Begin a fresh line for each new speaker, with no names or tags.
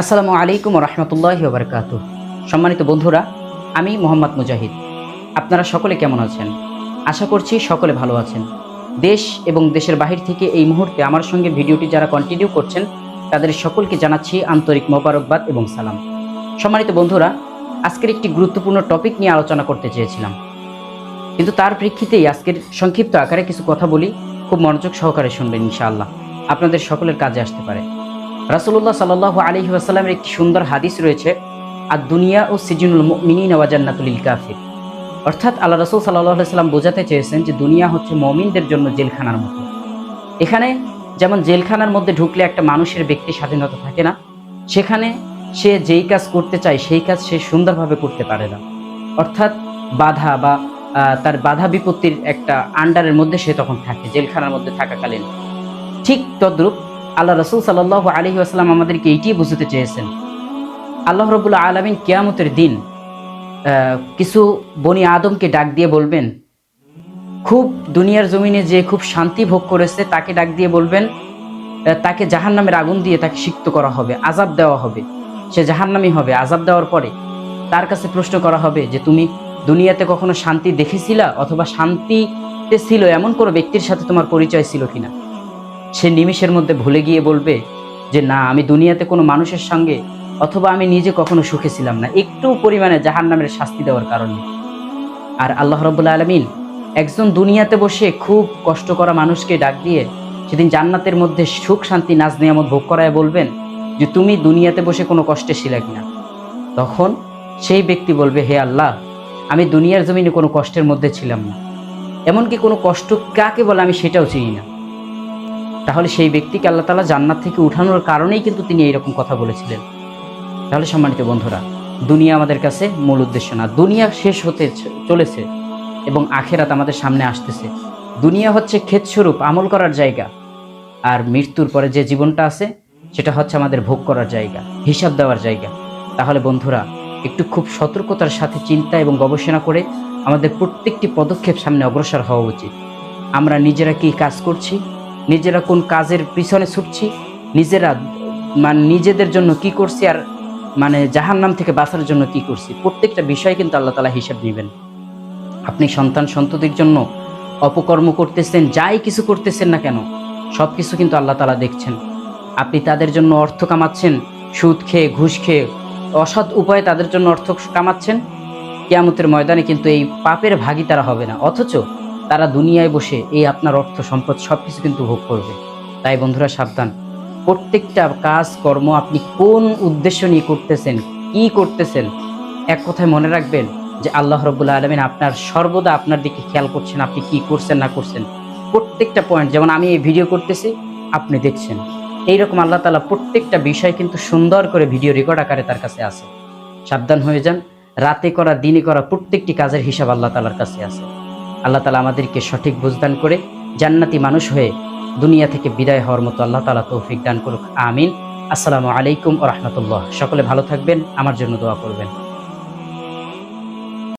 আসসালামু আলাইকুম রহমতুল্লাহ বারকাত সম্মানিত বন্ধুরা, আমি মোহাম্মদ মুজাহিদ। আপনারা সকলে কেমন আছেন? আশা করছি সকলে ভালো আছেন। দেশ এবং দেশের বাহির থেকে এই মুহূর্তে আমার সঙ্গে ভিডিওটি যারা কন্টিনিউ করছেন, তাদের সকলকে জানাচ্ছি আন্তরিক মোবারকবাদ এবং সালাম। সম্মানিত বন্ধুরা, আজকের একটি গুরুত্বপূর্ণ টপিক নিয়ে আলোচনা করতে চেয়েছিলাম। কিন্তু তার প্রেক্ষিতেই আজকের সংক্ষিপ্ত আকারে কিছু কথা বলি, খুব মনোযোগ সহকারে শুনবেন ইনশাআল্লাহ। আপনাদের সকলের কাজে আসতে পারে। রাসুল্লাহ সাল্লাহ আলহি আসাল্লামের একটি সুন্দর হাদিস রয়েছে আর দুনিয়া ও সিজনুল মিনী নওয়াজান্নাতুল কাফির। অর্থাৎ আল্লাহ রসুল সাল্লাহ সাল্লাম বোঝাতে চেয়েছেন যে দুনিয়া হচ্ছে মমিনদের জন্য জেলখানার মতো। এখানে যেমন জেলখানার মধ্যে ঢুকলে একটা মানুষের ব্যক্তি স্বাধীনতা থাকে না, সেখানে সে যেই কাজ করতে চায়, সেই কাজ সে সুন্দরভাবে করতে পারে না। অর্থাৎ বাধা বা তার বাধা বিপত্তির একটা আন্ডারের মধ্যে সে তখন থাকে, জেলখানার মধ্যে থাকাকালীন। ঠিক তদ্রূপ আল্লাহ রসুল সাল্লাহ আলহি আসসালাম আমাদেরকে এইটিই বুঝতে চেয়েছেন। আল্লাহ রবুল্লা আলমিন কেয়ামতের দিন কিছু বনি আদমকে ডাক দিয়ে বলবেন, খুব দুনিয়ার জমিনে যে খুব শান্তি ভোগ করেছে তাকে ডাক দিয়ে বলবেন তাকে জাহান নামের আগুন দিয়ে তাকে সিক্ত করা হবে আজাব দেওয়া হবে। সে জাহান্নামি হবে আজাব দেওয়ার পরে তার কাছে প্রশ্ন করা হবে যে, তুমি দুনিয়াতে কখনো শান্তি দেখেছিলা? অথবা শান্তিতে ছিল এমন কোনো ব্যক্তির সাথে তোমার পরিচয় ছিল কিনা? সে নিমিষের মধ্যে ভুলে গিয়ে বলবে যে, না, আমি দুনিয়াতে কোনো মানুষের সঙ্গে অথবা আমি নিজে কখনো সুখে ছিলাম না। একটু পরিমাণে জাহান নামের শাস্তি দেওয়ার কারণে। আর আল্লাহ রবুল্লা আলমিন একজন দুনিয়াতে বসে খুব কষ্ট করা মানুষকে ডাক দিয়ে সেদিন জান্নাতের মধ্যে সুখ, শান্তি, নাজ, নিয়ামত ভোগ করায় বলবেন যে, তুমি দুনিয়াতে বসে কোনো কষ্টে ছিলে কিনা? তখন সেই ব্যক্তি বলবে, হে আল্লাহ, আমি দুনিয়ার জমিনে কোনো কষ্টের মধ্যে ছিলাম না। এমনকি কোনো কষ্ট কাকে বলে আমি সেটাও চিনি না। তাহলে সেই ব্যক্তিকে আল্লাহ তালা জান্নাত থেকে উঠানোর কারণেই কিন্তু তিনি এইরকম কথা বলেছিলেন। তাহলে সম্মানিত বন্ধুরা, দুনিয়া আমাদের কাছে মূল উদ্দেশ্য না। দুনিয়া শেষ হতে চলেছে এবং আখেরাত আমাদের সামনে আসতেছে। দুনিয়া হচ্ছে ক্ষেতস্বরূপ, আমল করার জায়গা। আর মৃত্যুর পরে যে জীবনটা আছে, সেটা হচ্ছে আমাদের ভোগ করার জায়গা, হিসাব দেওয়ার জায়গা। তাহলে বন্ধুরা, একটু খুব সতর্কতার সাথে চিন্তা এবং গবেষণা করে আমাদের প্রত্যেকটি পদক্ষেপ সামনে অগ্রসর হওয়া উচিত। আমরা নিজেরা কি কাজ করছি? নিজেরা কোন কাজের পিছনে ছুটছি, নিজেরা মানে নিজেদের জন্য কি করছি আর মানে জাহান নাম থেকে বাঁচার জন্য কি করছি, প্রত্যেকটা বিষয় কিন্তু আল্লাহ তালা হিসাব নেবেন। আপনি সন্তান সন্ততির জন্য অপকর্ম করতেছেন, যাই কিছু করতেছেন না কেন সব কিছু কিন্তু আল্লাহ তালা দেখছেন। আপনি তাদের জন্য অর্থ কামাচ্ছেন, সুদ খেয়ে, ঘুষ খেয়ে, অসৎ উপায়ে তাদের জন্য অর্থ কামাচ্ছেন, কেয়ামতের ময়দানে কিন্তু এই পাপের ভাগী তারা হবে না। অথচ তারা দুনিয়ায় বসে এই আপনার অর্থ, সম্পদ সব কিছু কিন্তু ভোগ করবে। তাই বন্ধুরা, সাবধান। প্রত্যেকটা কাজ, কর্ম আপনি কোন উদ্দেশ্য নিয়ে করতেছেন, কি করতেছেন, এক কথায় মনে রাখবেন যে আল্লাহ রব্বুল্লা আলমিন আপনার সর্বদা আপনার দিকে খেয়াল করছেন, আপনি কি করছেন, না করছেন। প্রত্যেকটা পয়েন্ট যেমন আমি এই ভিডিও করতেছি, আপনি দেখছেন। এইরকম আল্লাহ তালা প্রত্যেকটা বিষয় কিন্তু সুন্দর করে ভিডিও রেকর্ড আকারে তার কাছে আছে। সাবধান হয়ে যান। রাতে করা, দিনে করা প্রত্যেকটি কাজের হিসাব আল্লাহ তালার কাছে আছে। আল্লাহ তালা আমাদেরকে সঠিক বুঝদান করে জান্নাতি মানুষ হয়ে দুনিয়া থেকে বিদায় হওয়ার মতো আল্লাহ তালা তৌফিক দান করুক। আমিন। আসসালামু আলাইকুম রহমতুল্লাহ। সকলে ভালো থাকবেন, আমার জন্য দোয়া করবেন।